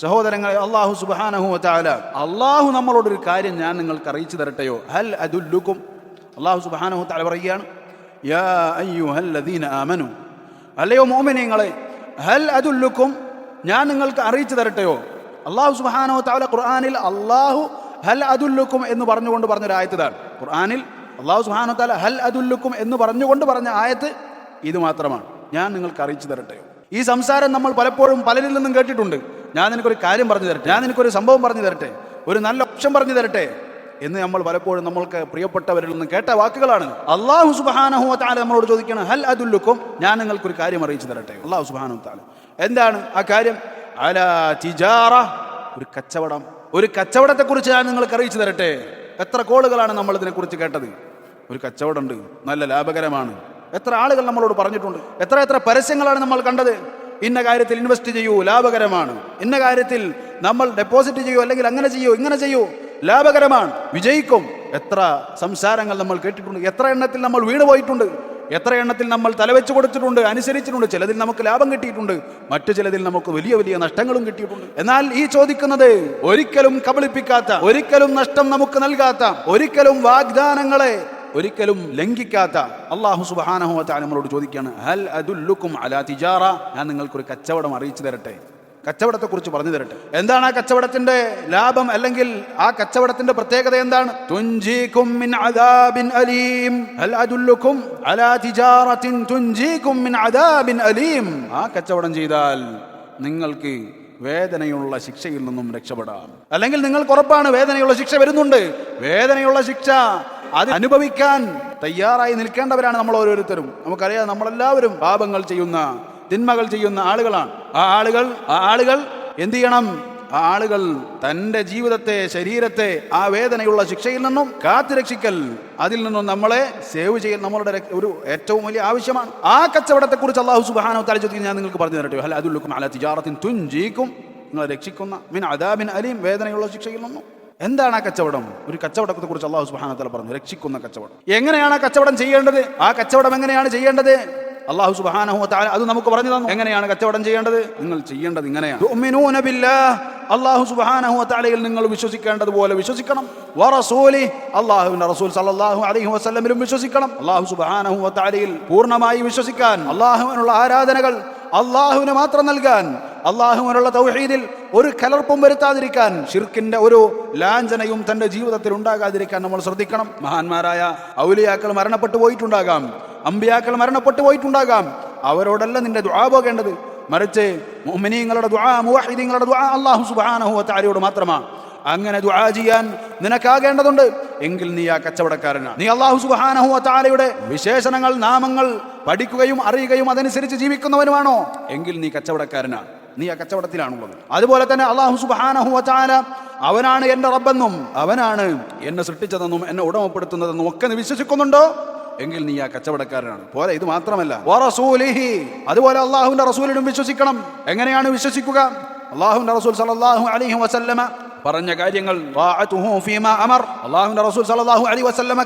സഹോദരങ്ങളെ അള്ളാഹു സുബാനഹുല അള്ളാഹു നമ്മളോടൊരു കാര്യം ഞാൻ നിങ്ങൾക്ക് അറിയിച്ചു തരട്ടെയോ? ഹൽ അതുല്ലുക്കും അള്ളാഹു സുബാനഹു താല പറയുകയാണ് യാ അല്ലയോ മോമിനിങ്ങളെ ഹൽ അതുല്ലുക്കും ഞാൻ നിങ്ങൾക്ക് അറിയിച്ചു തരട്ടെയോ? അള്ളാഹു സുബാനോ താല ഖുർആാനിൽ അള്ളാഹു ഹൽ അതുല്ലുക്കും എന്ന് പറഞ്ഞുകൊണ്ട് പറഞ്ഞൊരു ആയത്തതാണ് ഖുർആാനിൽ അള്ളാഹു സുബാനോ താല ഹൽ അതുല്ലുക്കും എന്ന് പറഞ്ഞുകൊണ്ട് പറഞ്ഞ ആയത്ത് ഇത് മാത്രമാണ്. ഞാൻ നിങ്ങൾക്ക് അറിയിച്ചു തരട്ടെയോ? ഈ സംസാരം നമ്മൾ പലപ്പോഴും പലരിൽ നിന്നും കേട്ടിട്ടുണ്ട്. ഞാൻ നിനക്കൊരു കാര്യം പറഞ്ഞു തരട്ടെ? ഞാൻ നിനക്കൊരു സംഭവം പറഞ്ഞു തരട്ടെ? ഒരു നല്ല ഓപ്ഷൻ പറഞ്ഞു തരട്ടെ? എന്ന് നമ്മൾ പലപ്പോഴും നമ്മൾക്ക് പ്രിയപ്പെട്ടവരിൽ നിന്ന് കേട്ട വാക്കുകളാണ്. അള്ളാഹു സുബാനഹു താല നമ്മളോട് ചോദിക്കണം ഹൽ അതുല്ലുക്കും ഞാൻ നിങ്ങൾക്കൊരു കാര്യം അറിയിച്ചു തരട്ടെ. അള്ളാഹു സുബാനു താല എന്താണ് ആ കാര്യം? അല തിജാറ. ഒരു കച്ചവടം. ഒരു കച്ചവടത്തെക്കുറിച്ച് ഞാൻ നിങ്ങൾക്ക് അറിയിച്ചു തരട്ടെ. എത്ര കോളുകളാണ് നമ്മൾ ഇതിനെക്കുറിച്ച് കേട്ടത്? ഒരു കച്ചവടമുണ്ട്. നല്ല ലാഭകരമാണ്. എത്ര ആളുകൾ നമ്മളോട് പറഞ്ഞിട്ടുണ്ട്? എത്ര എത്ര പരസ്യങ്ങളാണ് നമ്മൾ കണ്ടത്? ഇന്ന കാര്യത്തിൽ ഇൻവെസ്റ്റ് ചെയ്യൂ ലാഭകരമാണ്. ഇന്ന കാര്യത്തിൽ നമ്മൾ ഡെപ്പോസിറ്റ് ചെയ്യൂ അല്ലെങ്കിൽ അങ്ങനെ ചെയ്യൂ ഇങ്ങനെ ചെയ്യൂ ലാഭകരമാണ്. വിജയിക്കും. എത്ര സംസാരങ്ങൾ നമ്മൾ കേട്ടിട്ടുണ്ട്. എത്ര എണ്ണത്തിൽ നമ്മൾ വീണ് പോയിട്ടുണ്ട്. എത്ര എണ്ണത്തിൽ നമ്മൾ തലവെച്ച് കൊടുത്തിട്ടുണ്ട് അനുസരിച്ചിട്ടുണ്ട്. ചിലതിൽ നമുക്ക് ലാഭം കിട്ടിയിട്ടുണ്ട്. മറ്റു ചിലതിൽ നമുക്ക് വലിയ വലിയ നഷ്ടങ്ങളും കിട്ടിയിട്ടുണ്ട്. എന്നാൽ ഈ ചോദിക്കുന്നത് ഒരിക്കലും കബളിപ്പിക്കാത്ത ഒരിക്കലും നഷ്ടം നമുക്ക് നൽകാത്ത ഒരിക്കലും വാഗ്ദാനങ്ങളെ ഒരിക്കലും ലംഘിക്കാത്ത അള്ളാഹു സുബാനഹു നമ്മളോട് ചോദിക്കുകയാണ് ഹൽ അതുല്ലുക്കും അലാ തിജാറ? ഞാൻ നിങ്ങൾക്കൊരു കച്ചവടം അറിയിച്ചു തരട്ടെ. കച്ചവടത്തെക്കുറിച്ച് പറഞ്ഞു തരട്ടെ. എന്താണ് ആ കച്ചവടത്തിന്റെ ലാഭം? അല്ലെങ്കിൽ ആ കച്ചവടത്തിന്റെ പ്രത്യേകത എന്താണ്? ആ കച്ചവടം ചെയ്താൽ നിങ്ങൾക്ക് വേദനയുള്ള ശിക്ഷയിൽ നിന്നും രക്ഷപ്പെടാം. അല്ലെങ്കിൽ നിങ്ങൾക്ക് ഉറപ്പാണ് വേദനയുള്ള ശിക്ഷ വരുന്നുണ്ട്. വേദനയുള്ള ശിക്ഷ അത് അനുഭവിക്കാൻ തയ്യാറായി നിൽക്കേണ്ടവരാണ് നമ്മൾ ഓരോരുത്തരും. നമുക്കറിയാം നമ്മളെല്ലാവരും പാപങ്ങൾ ചെയ്യുന്ന തിന്മകൾ ചെയ്യുന്ന ആളുകളാണ്. ആ ആളുകൾ ആ ആളുകൾ എന്തു ചെയ്യണം? ആ ആളുകൾ തന്റെ ജീവിതത്തെ ശരീരത്തെ ആ വേദനയുള്ള ശിക്ഷയിൽ നിന്നും കാത്തുരക്ഷിക്കൽ അതിൽ നിന്നും നമ്മളെ സേവ് ചെയ്യൽ നമ്മളുടെ ഒരു ഏറ്റവും വലിയ ആവശ്യമാണ്. ആ കച്ചവടത്തെ കുറിച്ച് അള്ളാഹു സുബാനോ തലച്ചു ഞാൻ നിങ്ങൾക്ക് പറഞ്ഞു തരട്ടെ? അല്ല അതുല്ലുക്കും അല്ല തിജാറത്തിൻ തുഞ്ചീക്കും നിങ്ങളെ രക്ഷിക്കുന്ന മിൻ അദാബിൻ അലീം വേദനയുള്ള ശിക്ഷയിൽ നിന്നും. എന്താണ് ആ കച്ചവടം? ഒരു കച്ചവടത്തെ കുറിച്ച് അള്ളാഹു സുബാന തല പറഞ്ഞു രക്ഷിക്കുന്ന കച്ചവടം. എങ്ങനെയാണ് ആ കച്ചവടം ചെയ്യേണ്ടത്? ആ കച്ചവടം എങ്ങനെയാണ് ചെയ്യേണ്ടത്? അള്ളാഹു സുബാനഹു അത് നമുക്ക് പറഞ്ഞു തന്നു. എങ്ങനെയാണ് കച്ചവടം ചെയ്യേണ്ടത്? നിങ്ങൾ ചെയ്യേണ്ടത് ഇങ്ങനെയാണ്. അള്ളാഹു സുബാനഹു താലയിൽ നിങ്ങൾ വിശ്വസിക്കേണ്ടതുപോലെ വിശ്വസിക്കണം. വറസൂലി അള്ളാഹുവിന്റെ റസൂൽ സല്ലല്ലാഹു അലൈഹി വസ്ലമിലും വിശ്വസിക്കണം. അള്ളാഹു സുബാനഹു താലയിൽ പൂർണമായി വിശ്വസിക്കാൻ അള്ളാഹുവിനുള്ള ആരാധനകൾ അള്ളാഹുവിന് മാത്രം നൽകാൻ അള്ളാഹുവിനുള്ള തൗഹീദിൽ ഒരു കലർപ്പും വരുത്താതിരിക്കാൻ ഷിർക്കിന്റെ ഒരു ലാഞ്ചനയും തന്റെ ജീവിതത്തിൽ ഉണ്ടാകാതിരിക്കാൻ നമ്മൾ ശ്രദ്ധിക്കണം. മഹാന്മാരായ ഔലിയാക്കൾ മരണപ്പെട്ടു പോയിട്ടുണ്ടാകാം. അമ്പിയാക്കൾ മരണപ്പെട്ടു പോയിട്ടുണ്ടാകാം. അവരോടല്ല നിന്റെ ദുആ പോകേണ്ടത്. മറിച്ച് മുഅ്മിനീങ്ങളുടെ ദുആ മുവഹിദീങ്ങളുടെ ദുആ അല്ലാഹു സുബ്ഹാനഹു വ തആലയോട് മാത്രമാണ് അങ്ങനെ ദുആ ചെയ്യാൻ നിനക്കാകേണ്ടതുണ്ട്. എങ്കിൽ നീ ആ കച്ചവടക്കാരനാണ് നീ അള്ളാഹു സുബ്ഹാനഹു വ തആലയുടെ വിശേഷണങ്ങൾ നാമങ്ങൾ പഠിക്കുകയും അറിയുകയും അതനുസരിച്ച് ജീവിക്കുന്നവനുമാണോ? എങ്കിൽ നീ കച്ചവടക്കാരനാണ് നീ ആ കച്ചവടത്തിലാണുള്ളത്. അതുപോലെ തന്നെ അള്ളാഹു തആല അവനാണ് എന്റെ റബ്ബെന്നും അവനാണ് എന്നെ സൃഷ്ടിച്ചതെന്നും എന്നെ ഉടമപ്പെടുത്തുന്നതെന്നും ഒക്കെ നീ വിശ്വസിക്കുന്നുണ്ടോ? എങ്കിൽ നീ ആ കച്ചവടക്കാരനാണ്. പോലെ ഇത് മാത്രമല്ല. അതുപോലെ അള്ളാഹുവിന്റെ റസൂലിനും വിശ്വസിക്കണം. എങ്ങനെയാണ് വിശ്വസിക്കുക? അള്ളാഹുവിന്റെ റസൂൽ സല്ലല്ലാഹു അലൈഹി വസല്ലമ പറഞ്ഞ കാര്യങ്ങൾ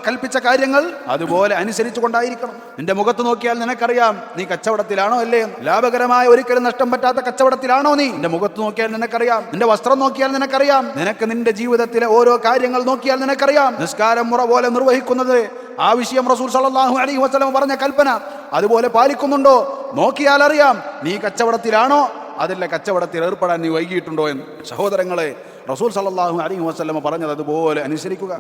കൽപ്പിച്ച കാര്യങ്ങൾ അതുപോലെ അനുസരിച്ചു കൊണ്ടായിരിക്കണം നിന്റെ മുഖത്ത് നോക്കിയാൽ നിനക്കറിയാം നീ കച്ചവടത്തിലാണോ അല്ലേ? ലാഭകരമായ ഒരിക്കലും നഷ്ടം പറ്റാത്ത കച്ചവടത്തിലാണോ നീ? നിന്റെ മുഖത്ത് നോക്കിയാൽ നിനക്കറിയാം നിന്റെ വസ്ത്രം നോക്കിയാൽ നിനക്കറിയാം നിനക്ക് നിന്റെ ജീവിതത്തിലെ ഓരോ കാര്യങ്ങൾ നോക്കിയാൽ നിനക്കറിയാം. നിസ്കാരം മുറ പോലെ നിർവഹിക്കുന്നത് ആ വിഷയം റസൂൽ സല്ലല്ലാഹു അലി വസല്ലം പറഞ്ഞ കൽപ്പന. അതുപോലെ പാലിക്കുന്നുണ്ടോ? നോക്കിയാൽ അറിയാം നീ കച്ചവടത്തിലാണോ? അതല്ല കച്ചവടത്തിൽ ഏർപ്പെടാൻ നീ വൈകിയിട്ടുണ്ടോ എന്ന്. സഹോദരങ്ങളെ റസൂൽ സല്ലല്ലാഹു അലൈഹി വസല്ലം പറഞ്ഞത് അതുപോലെ അനുസരിക്കുക.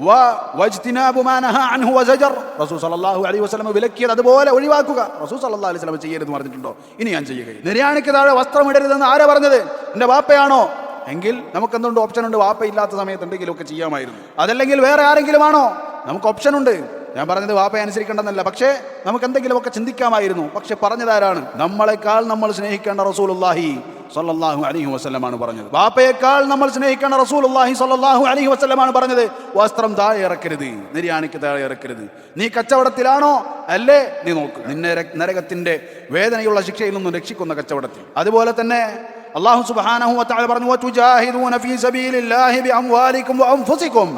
റസൂൽ സല്ലല്ലാഹു അലൈഹി വസല്ലം വിലക്കിയത് അതുപോലെ ഒഴിവാക്കുക. റസൂൽ സല്ലല്ലാഹു അലൈഹി വസല്ലം ചെയ്യരുത് പറഞ്ഞിട്ടുണ്ടോ? ഇനി ഞാൻ ചെയ്യുകയും നിര്യാണിക്ക് താഴെ വസ്ത്രം ഇടരുതെന്ന് ആരാ പറഞ്ഞത്? എന്റെ വാപ്പയാണോ? എങ്കിൽ നമുക്ക് എന്തുണ്ട് ഓപ്ഷൻ ഉണ്ട്. വാപ്പ ഇല്ലാത്ത സമയത്ത് എന്തെങ്കിലുമൊക്കെ ചെയ്യാമായിരുന്നു. അതല്ലെങ്കിൽ വേറെ ആരെങ്കിലും ആണോ നമുക്ക് ഓപ്ഷൻ ഉണ്ട്. ഞാൻ പറഞ്ഞത് വാപ്പയെ അനുസരിക്കേണ്ടെന്നല്ല. പക്ഷേ നമുക്ക് എന്തെങ്കിലുമൊക്കെ ചിന്തിക്കാമായിരുന്നു. പക്ഷെ പറഞ്ഞതാരാണ്? നമ്മളെക്കാൾ നമ്മൾ സ്നേഹിക്കേണ്ട റസൂലുള്ളാഹി. സല്ലല്ലാഹു അലഹി വസ്ലമാണ് പറഞ്ഞത്. വാപ്പയേക്കാൾ നമ്മൾ സ്നേഹിക്കണം റസൂൽ അള്ളാഹി സല്ലാഹു അലഹി വസ്ലമാണ് പറഞ്ഞത്. വസ്ത്രം താഴെ ഇറക്കരുത്. നിര്യാണിക്ക് താഴെ ഇറക്കരുത്. നീ കച്ചവടത്തിലാണോ? അല്ലേ? നീ നോക്ക്. നിന്നെ നരകത്തിന്റെ വേദനയുള്ള ശിക്ഷയിൽ നിന്നും രക്ഷിക്കുന്ന കച്ചവടത്തിൽ. അതുപോലെ തന്നെ അള്ളാഹു വതആല പറഞ്ഞു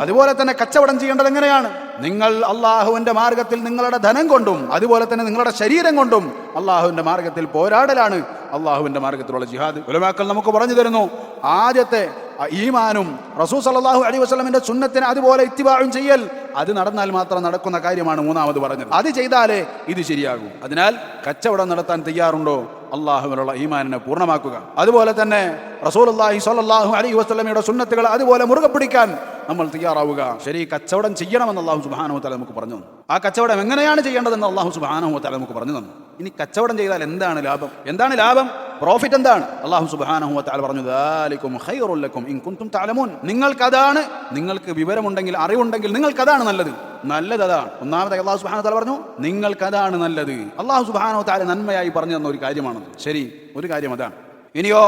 അതുപോലെ തന്നെ കച്ചവടം ചെയ്യേണ്ടത് എങ്ങനെയാണ്? നിങ്ങൾ അള്ളാഹുവിന്റെ മാർഗത്തിൽ നിങ്ങളുടെ ധനം കൊണ്ടും അതുപോലെ തന്നെ നിങ്ങളുടെ ശരീരം കൊണ്ടും അള്ളാഹുവിന്റെ മാർഗത്തിൽ പോരാടലാണ്. അള്ളാഹുവിന്റെ മാർഗത്തിലുള്ള ജിഹാദ്. ഉലമാക്കൾ നമുക്ക് പറഞ്ഞു തരുന്നു. ആദ്യത്തെ ഈമാനും റസൂൽ സല്ലല്ലാഹു അലൈഹി വസ്ലമിന്റെ സുന്നത്തിന് അതുപോലെ ഇത്തിബാഴും ചെയ്യൽ. അത് നടന്നാൽ മാത്രം നടക്കുന്ന കാര്യമാണ് മൂന്നാമത് പറഞ്ഞത്. അത് ചെയ്താലേ ഇത് ശരിയാകും. അതിനാൽ കച്ചവടം നടത്താൻ തയ്യാറുണ്ടോ? അള്ളാഹുവിനുള്ള ഈമാനിനെ പൂർണമാക്കുക. അതുപോലെ തന്നെ റസൂൽ അള്ളാഹി സ്വല്ലല്ലാഹു അലൈഹി വസല്ലമയുടെ സുന്നത്തുകൾ അതുപോലെ മുറുകെ പിടിക്കാൻ നമ്മൾ തയ്യാറാവുക. ശരി കച്ചവടം ചെയ്യണമെന്ന് അള്ളാഹു സുബാനു തല നമുക്ക് പറഞ്ഞു ആ കച്ചവടം എങ്ങനെയാണ് ചെയ്യേണ്ടതെന്ന് അള്ളാഹു സുബാനു തല നമുക്ക് പറഞ്ഞു തന്നു. ഇനി കച്ചവടം ചെയ്താൽ എന്താണ് ലാഭം? എന്താണ് ലാഭം? പ്രോഫിറ്റ് എന്താണ്? അള്ളാഹു സുബാനഹു താല പറഞ്ഞു ദാലിക്കും ഹൈറുല്ലക്കും ലക്കും ഇൻ കുൻതും തഅലമൂൻ. നിങ്ങൾക്കതാണ് നിങ്ങൾക്ക് വിവരമുണ്ടെങ്കിൽ അറിവുണ്ടെങ്കിൽ നിങ്ങൾക്കതാണ് നല്ലത്. നല്ലത് അതാണ് ഒന്നാമത്തെ അള്ളാഹു സുബാന താല പറഞ്ഞു നിങ്ങൾക്കതാണ് നല്ലത്. അള്ളാഹു സുബാനോ താല നന്മയായി പറഞ്ഞു തന്ന ഒരു കാര്യമാണ് ശരി ഒരു കാര്യം അതാണ്. ഇനിയോ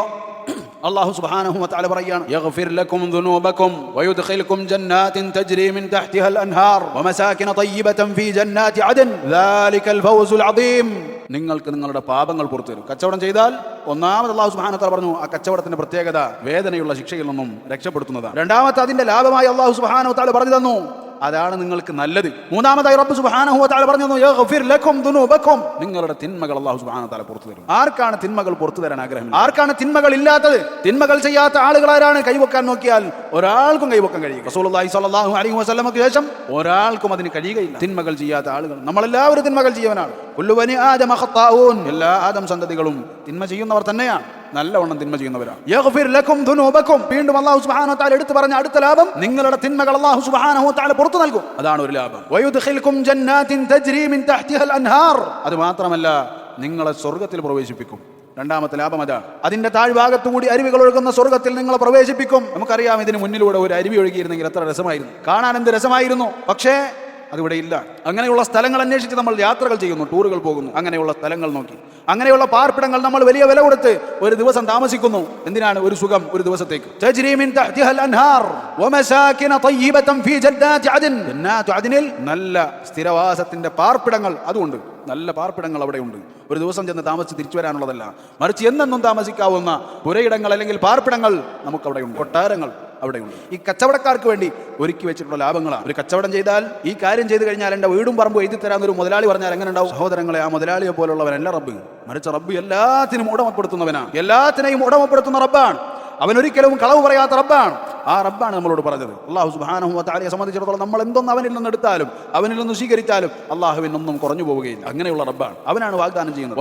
അള്ളാഹു സുബ്ഹാനഹു വതആല പറയാണ് യഗ്ഫിർ ലക്കും ദുനൂബക്കും വയുദ്ഖിൽക്കും ജന്നാത്തിൻ തജ്രി മിൻ തഹ്തിഹാ അൻഹാർ വമസാകിന തയ്യിബതൻ ഫീ ജന്നാത്തി അദൻ. ذلك ഫൗസുൽ അദീം. നിങ്ങൾക്ക് നിങ്ങളുടെ പാപങ്ങൾ പുറത്തു തരും കച്ചവടം ചെയ്താൽ ഒന്നാമത് അള്ളാഹു സുബ്ഹാനഹു വതആല പറഞ്ഞു ആ കച്ചവടത്തിന്റെ പ്രത്യേകത വേദനയുള്ള ശിക്ഷയിൽ നിന്നും രക്ഷപ്പെടുത്തുന്നതാണ്. രണ്ടാമത്തെ അതിന്റെ ലാഭമായി അള്ളാഹു സുബ്ഹാനഹു താല പറഞ്ഞു തന്നു അതാണ് നിങ്ങൾക്ക് നല്ലത്. മൂന്നാമതായി റബ്ബ് സുബ്ഹാനഹു വതആല പറഞ്ഞു ലക്കും നിങ്ങളുടെ തിന്മകൾ അല്ലാഹു സുബ്ഹാനഹു തആല പുറത്തു തരും. ആർക്കാണ് തിന്മകൾ പുറത്തു തരാൻ ആഗ്രഹം ആർക്കാണ് തിന്മകൾ ഇല്ലാത്തത്? തിന്മകൾ ചെയ്യാത്ത ആളുകൾ ആരാണ്? കൈവക്കാൻ നോക്കിയാൽ ഒരാൾക്കും കൈവക്കാൻ കഴിയും റസൂലുള്ളാഹി സ്വല്ലല്ലാഹു അലൈഹി വസല്ലമക്ക് ശേഷം ഒരാൾക്കും അതിന് കഴിയുകയില്ല. തിന്മകൾ ചെയ്യാത്ത ആളുകൾ. നമ്മളെല്ലാവരും തിന്മകൾ ചെയ്യുവാനാണ് എല്ലാ ആദം സന്തതികളും തിന്മ ചെയ്യുന്നവർ തന്നെയാണ്. നല്ലവണ്ണം തിന്മ ചെയ്യുന്നവരാണ്. വീണ്ടും സുബ്ഹാനഹു വതആല എടുത്തു പറഞ്ഞ അടുത്ത ലാഭം നിങ്ങളുടെ തിന്മകൾ അള്ളാഹു വതആല പുറത്തു നൽകും. അതാണ് ഒരു ലാഭം. അത് മാത്രമല്ല നിങ്ങളെ സ്വർഗത്തിൽ പ്രവേശിപ്പിക്കും. രണ്ടാമത്തെ ലാഭം അതാണ് അതിന്റെ താഴ്ഭാഗത്തുകൂടി അരുവികൾ ഒഴുകുന്ന സ്വർഗത്തിൽ നിങ്ങളെ പ്രവേശിപ്പിക്കും. നമുക്കറിയാം ഇതിന് മുന്നിലൂടെ ഒരു അരുവി ഒഴുകിയിരുന്നെങ്കിൽ എത്ര രസമായിരുന്നു. കാണാൻ എന്ത് രസമായിരുന്നു. പക്ഷേ അതിവിടെ ഇല്ല. അങ്ങനെയുള്ള സ്ഥലങ്ങൾ അന്വേഷിച്ച് നമ്മൾ യാത്രകൾ ചെയ്യുന്നു ടൂറുകൾ പോകുന്നു. അങ്ങനെയുള്ള സ്ഥലങ്ങൾ നോക്കി. അങ്ങനെയുള്ള പാർപ്പിടങ്ങൾ നമ്മൾ വലിയ വില കൊടുത്ത് ഒരു ദിവസം താമസിക്കുന്നു. എന്തിനാണ്? ഒരു സുഖം ഒരു ദിവസത്തേക്ക്. നല്ല സ്ഥിരവാസത്തിന്റെ പാർപ്പിടങ്ങൾ അതുകൊണ്ട് നല്ല പാർപ്പിടങ്ങൾ അവിടെ ഉണ്ട്. ഒരു ദിവസം ചെന്ന് താമസിച്ച് തിരിച്ചു വരാനുള്ളതല്ല. മറിച്ച് എന്നെന്നും താമസിക്കാവുന്ന പുരയിടങ്ങൾ അല്ലെങ്കിൽ പാർപ്പിടങ്ങൾ നമുക്കവിടെ ഉണ്ട്. കൊട്ടാരങ്ങൾ. അവിടെയുണ്ട്. ഈ കച്ചവടക്കാർക്ക് വേണ്ടി ഒരുക്കി വെച്ചിട്ടുള്ള ലാഭങ്ങളാണ്. ഒരു കച്ചവടം ചെയ്താൽ ഈ കാര്യം ചെയ്തു കഴിഞ്ഞാൽ എന്റെ വീടും പറമ്പും എഴുതി തരാൻ ഒരു മുതലാളി പറഞ്ഞാൽ എങ്ങനെ ഉണ്ടാവും? സഹോദരങ്ങളെ ആ മുതലാളിയെ പോലുള്ളവനല്ല റബ്ബ്. മറിച്ച് റബ്ബ് എല്ലാത്തിനും ഉടമപ്പെടുത്തുന്നവനാണ്. എല്ലാത്തിനെയും ഉടമപ്പെടുത്തുന്ന റബ്ബാണ്. അവൻ ഒരിക്കലും കളവ് പറയാത്ത റബ്ബാണ്. ആ റബ്ബാണ് നമ്മളോട് പറഞ്ഞത്. അള്ളാഹു സുബ്ഹാനഹു വതആലയെ സംബന്ധിച്ചിടത്തോളം നമ്മൾ എന്തൊന്നും അവനിൽ നിന്ന് എടുത്താലും അവനിൽ നിന്ന് സ്വീകരിച്ചാലും അള്ളാഹുവിനൊന്നും കുറഞ്ഞു പോവുകയില്ല. അങ്ങനെയുള്ള റബ്ബാണ്. അവനാണ് വാഗ്ദാനം ചെയ്യുന്നത്.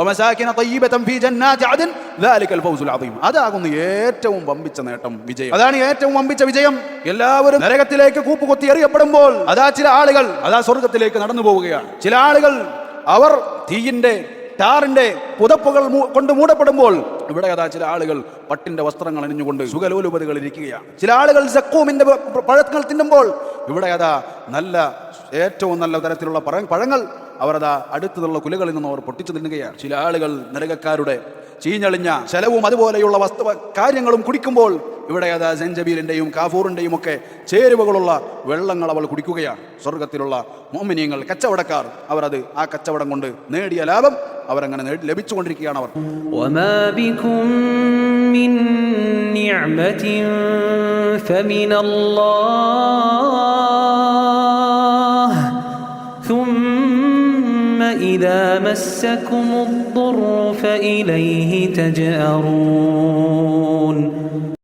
അതാകുന്നു ഏറ്റവും വമ്പിച്ച നേട്ടം വിജയം. അതാണ് ഏറ്റവും വമ്പിച്ച വിജയം. എല്ലാവരും നരകത്തിലേക്ക് കൂപ്പുകൊത്തി എറിയപ്പെടുമ്പോൾ അതാ ചില ആളുകൾ അതാ സ്വർഗത്തിലേക്ക് നടന്നു പോവുകയാണ് ചില ആളുകൾ അവർ തീയിന്റെ ടാറിന്റെ പുതപ്പുകൾ കൊണ്ട് മൂടപ്പെടുമ്പോൾ ഇവിടെ കഥ ചില ആളുകൾ പട്ടിന്റെ വസ്ത്രങ്ങൾ അണിഞ്ഞുകൊണ്ട് സുഖലോലുപതികൾ ഇരിക്കുകയാണ്. ചില ആളുകൾ സക്കൂമിന്റെ പഴങ്ങൾ തിന്നുമ്പോൾ ഇവിടെ കഥ നല്ല ഏറ്റവും നല്ല തരത്തിലുള്ള പഴങ്ങൾ അവരതാ അടുത്തുള്ള കുലകളിൽ നിന്ന് അവർ പൊട്ടിച്ചു തിന്നുകയാണ്. ചില ആളുകൾ നരകക്കാരുടെ ചീഞ്ഞളിഞ്ഞ ചെലവും അതുപോലെയുള്ള വസ്തു കാര്യങ്ങളും കുടിക്കുമ്പോൾ ഇവിടെ അതാ സെഞ്ചബീലിന്റെയും കാഫൂറിന്റെയും ഒക്കെ ചേരുവകളുള്ള വെള്ളങ്ങൾ അവൾ കുടിക്കുകയാണ് സ്വർഗത്തിലുള്ള മോമിനിയങ്ങൾ കച്ചവടക്കാർ അവർ അത് ആ കച്ചവടം കൊണ്ട് നേടിയ ലാഭം അവരങ്ങനെ നേടി ലഭിച്ചുകൊണ്ടിരിക്കുകയാണ് അവർ وما بكم من نعمة فمن الله ثم إذا مسكم الضر فإليه تجأرون